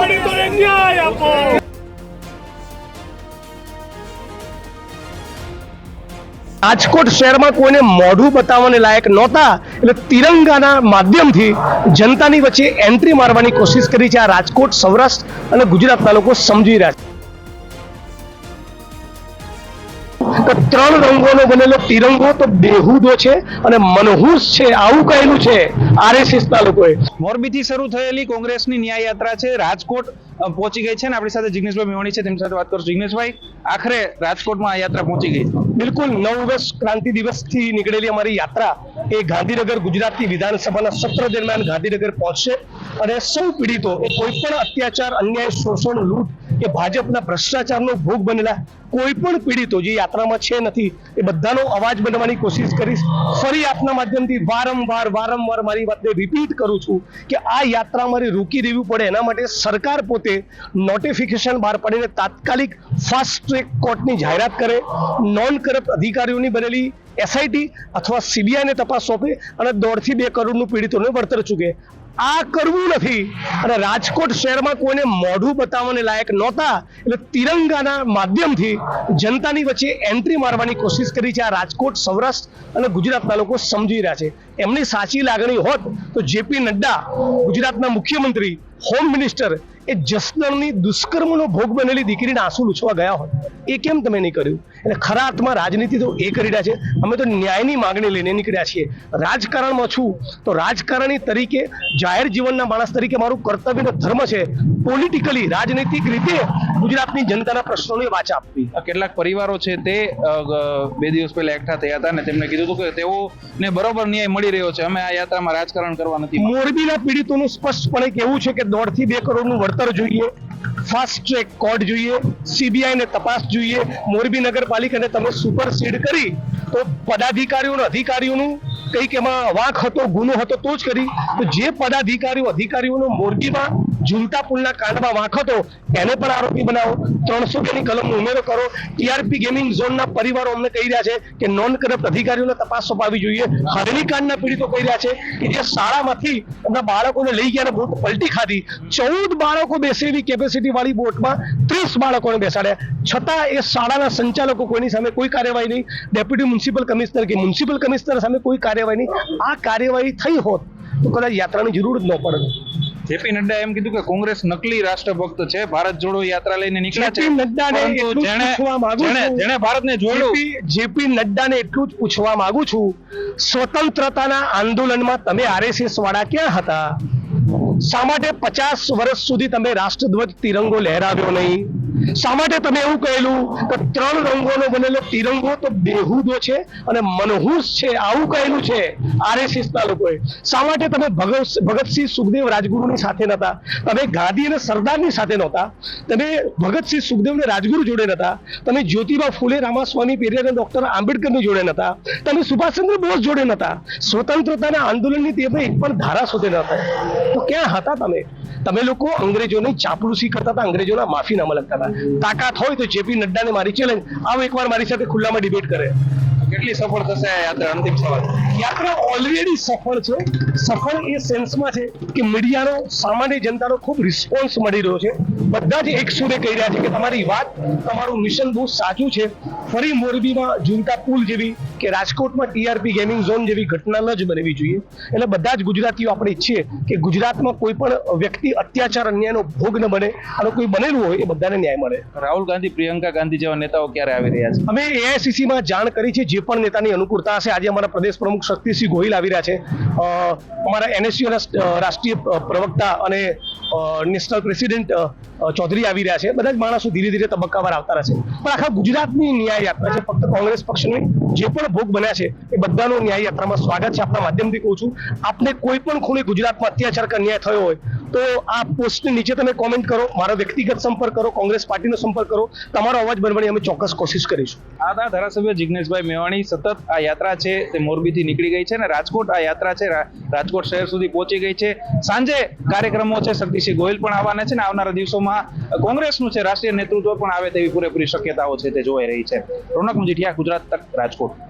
ખેડૂતોને ન્યાય આપો રાજકોટ શહેરમાં કોઈને મોઢું બતાવવાને લાયક નહોતા, એટલે તિરંગાના માધ્યમથી જનતાની વચ્ચે એન્ટ્રી મારવાની કોશિશ કરી છે આ રાજકોટ, સૌરાષ્ટ્ર અને ગુજરાતના લોકો સમજી રહ્યા છે. તો ત્રણ રંગોનો બનેલો તિરંગો તો બેહુદો છે અને મનહૂસ છે આવું કહેલું છે આરએસએસ ના લોકોએ. મોરબીથી શરૂ થયેલી કોંગ્રેસની ન્યાય યાત્રા છે રાજકોટ પહોંચી ગઈ છે ને આપણી સાથે જિગ્નેશભાઈ મેવાણી છે તેમની સાથે વાત કરશું. જિગ્નેશભાઈ આખરે રાજકોટમાં આ યાત્રા પહોંચી ગઈ. બિલકુલ નવ ઓગસ્ટ ક્રાંતિ દિવસથી નીકળેલી અમારી યાત્રા એ ગાંધીનગર ગુજરાતની વિધાનસભાના સત્ર દરમિયાન ગાંધીનગર પહોંચશે. અને સૌ પીડિતો એ કોઈ પણ અત્યાચાર અન્યાય શોષણ લૂંટ કે ભાજપના ભ્રષ્ટાચારનો ભોગ બનેલા કોઈ પણ પીડિતો જે યાત્રામાં છે નથી, એ બધાનો અવાજ બનવાની કોશિશ કરીશ. ફરી આપના માધ્યમથી વારંવાર વારંવાર મારી વાતને રિપીટ કરું છું કે આ યાત્રા મારે રોકી દેવી પડે. એના માટે સરકાર પોતે નોટિફિકેશન બહાર પાડીને તાત્કાલિક ફાસ્ટ ટ્રેક કોર્ટની જાહેરાત કરે. નોન કરપ્ટ અધિકારીઓની બનેલી એસઆઈટી અથવા સીબીઆઈને તપાસ સોંપે અને દોઢથી બે કરોડનું પીડિતોને વળતર ચૂકે. આ કરવું નથી. અને રાજકોટ શહેરમાં કોઈને મોઢું બતાવવાને લાયક નહોતા, એટલે તિરંગાના માધ્યમથી જનતાની વચ્ચે એન્ટ્રી મારવાની કોશિશ કરી છે આ રાજકોટ, સૌરાષ્ટ્ર અને ગુજરાતના લોકો સમજી રહ્યા છે. એમની સાચી લાગણી હોત તો જેપી નડ્ડા ગુજરાતના મુખ્યમંત્રી હોમ મિનિસ્ટર એ જસદણની દુષ્કર્મનો ભોગ બનેલી દીકરીને આંસુ લૂછવા ગયા હોય. એ કેમ તમે નહીં કર્યું? એટલે ખરા અર્થમાં રાજનીતિ તો એ કરી રહ્યા છે. અમે તો ન્યાયની માગણી લઈને નીકળ્યા છીએ. રાજકારણમાં છું. તો રાજકારણી તરીકે, જાહેર જીવનના માણસ તરીકે મારું કર્તવ્ય ધર્મ છે. પોલિટિકલી રાજનૈતિક રીતે ગુજરાતની જનતાના પ્રશ્નોની વાચા આપવી. કેટલાક પરિવારો છે તે બે દિવસ પહેલા એકઠા થયા હતા અને તેમણે કીધું હતું કે તેઓને બરોબર ન્યાય મળી રહ્યો છે. અમે આ યાત્રામાં રાજકારણ કરવા નથી મોરબીના પીડિતોનું સ્પષ્ટપણે કહેવું છે કે દોઢથી બે કરોડનું વળતર જોઈએ ફાસ્ટ ટ્રેક કોર્ટ જોઈએ સીબીઆઈ ને તપાસ જોઈએ મોરબી નગરપાલિકાને તમે સુપરસીડ કરી તો પદાધિકારીઓનું અધિકારીઓનું કંઈક એમાં વાંક હતો, ગુનો હતો, તો જ કરી. તો જે પદાધિકારીઓ, અધિકારીઓનો મોરબીમાં ઝુલતા પુલના કાંડમાં વાંક હતો, એને પણ આરોપી બનાવો. ત્રણસો ની કલમ ઉમેરો કરો. ટીઆરપી ગેમિંગ ઝોનના પરિવારો અમને કહી રહ્યા છે કે નોન કરપ્ટ અધિકારીઓને તપાસ સોંપાવી જોઈએ. હરણી કાંડના પીડિતો કહી રહ્યા છે કે જે શાળામાંથી એમના બાળકોને લઈ ગયા બોટ પલટી ખાધી. ચૌદ બાળકો બેસે એવી કેપેસિટી વાળી બોટમાં ત્રીસ બાળકોને બેસાડ્યા. છતાં એ શાળાના સંચાલકો કોઈની સામે કોઈ કાર્યવાહી નહીં. ડેપ્યુટી મ્યુનિસિપલ કમિશનર કે મ્યુનિસિપલ કમિશનર સામે કોઈ કાર્યવાહી નહીં આ કાર્યવાહી થઈ હોત તો કદાચ યાત્રાની જરૂર જ ન પડે જેપી નડ્ડા એમ કીધું કે કોંગ્રેસ નકલી રાષ્ટ્રભક્ત છે ભારત જોડો યાત્રા લઈને નીકળ્યા છે જેણે પૂછવા માંગુ જેણે છું. જેણે ભારતને જોડ્યું. જેપી જેપી નડ્ડાને એટલું જ પૂછવા માંગુ છું સ્વતંત્રતાના આંદોલનમાં તમે આરએસએસ વાળા ક્યાં હતા? શા માટે પચાસ વર્ષ સુધી તમે રાષ્ટ્રધ્વજ તિરંગો લહેરાવ્યો નહીં? શા માટે તમે એવું કહેલું કે ત્રણ રંગોનો બનેલો તિરંગો તો બેહુદો છે અને મનહૂસ છે, આવું કહેલું છે આરએસએસ ના લોકોએ. શા માટે તમે ભગત ભગતસિંહ સુખદેવ રાજગુરુની સાથે નતા તમે ગાંધી અને સરદારની સાથે નહોતા? તમે ભગતસિંહ સુખદેવ ને રાજગુરુ જોડે નતા તમે જ્યોતિબા ફૂલે, રામાસ્વામી, પેરિયાર અને ડોક્ટર આંબેડકરની જોડે નતા તમે સુભાષચંદ્ર બોઝ જોડે નતા સ્વતંત્રતાના આંદોલનની તે એક પણ ધારા સુધી નતા તો ક્યાં હતા તમે? તમે લોકો અંગ્રેજોની ચાપલુસી કરતા હતા, અંગ્રેજોના માફીનામા લખતા હતા. તાકાત હોય તો જેપી નડ્ડાને મારી ચેલેન્જ આવો એકવાર મારી સાથે ખુલ્લામાં ડિબેટ કરે. કેટલી સફળ થશે આ યાત્રા? અંતિમ સવાલ. યાત્રા ઓલરેડી સફળ છે. સફળ એ સેન્સમાં છે કે મીડિયાનો, સામાન્ય જનતાનો ખૂબ રિસ્પોન્સ મળી રહ્યો છે. બધા જ એક સુરે કહી રહ્યા છે કે તમારી વાત, તમારું મિશન બહુ સાચું છે. ફરી મોરબીમાં ઝુમતા પુલ જેવી કે રાજકોટમાં ટીઆરપી ગેમિંગ ઝોન જેવી ઘટના ન જ બનવી જોઈએ. એટલે બધા જ ગુજરાતીઓ આપણે ઈચ્છીએ કે ગુજરાતમાં કોઈ પણ વ્યક્તિ અત્યાચાર અન્યાયનો ભોગ ન બને અને કોઈ બનેલું હોય એ બધાને ન્યાય મળે. રાહુલ ગાંધી પ્રિયંકા ગાંધી જેવા નેતાઓ ક્યારે આવી રહ્યા છે? અમે એઆઈસીસીમાં જાણ કરી છે જે પણ નેતાની અનુકૂળતા હશે. આજે અમારા પ્રદેશ પ્રમુખ શક્તિસિંહ ગોહિલ આવી રહ્યા છે. અમારા એનએસયુના રાષ્ટ્રીય પ્રવક્તા અને નેશનલ પ્રેસિડેન્ટ ચૌધરી આવી રહ્યા છે. બધા જ માણસો ધીરે ધીરે તબક્કાવાર આવતા રહેશે. પણ આખા ગુજરાતની ન્યાય યાત્રા છે. ફક્ત કોંગ્રેસ પક્ષની જે પણ ભોગ બન્યા છે, એ બધાનું ન્યાય યાત્રામાં સ્વાગત છે. આપણા માધ્યમથી કહું છું. આપને કોઈ પણ ખૂણે ગુજરાતમાં અત્યાચાર કે અન્યાય થયો હોય તો આ પોસ્ટની નીચે તમે કોમેન્ટ કરો, મારો વ્યક્તિગત સંપર્ક કરો, કોંગ્રેસ પાર્ટીનો સંપર્ક કરો, તમારો અવાજ બનવાની અમે ચોક્કસ કોશિશ કરીશું. આ ધારાસભ્ય જિગ્નેશભાઈ મેવાણી, સતત આ યાત્રા છે તે મોરબીથી નીકળી ગઈ છે અને રાજકોટ આ યાત્રા છે રાજકોટ શહેર સુધી પહોંચી ગઈ છે. સાંજે કાર્યક્રમો છે, શક્તિસિંહ ગોહિલ પણ આવવાના છે ને આવનારા દિવસોમાં કોંગ્રેસનું છે રાષ્ટ્રીય નેતૃત્વ પણ આવે તેવી પૂરેપૂરી શક્યતાઓ છે તે જોવાઈ રહી છે. રોનક મુજીઠિયા, ગુજરાત તક, રાજકોટ.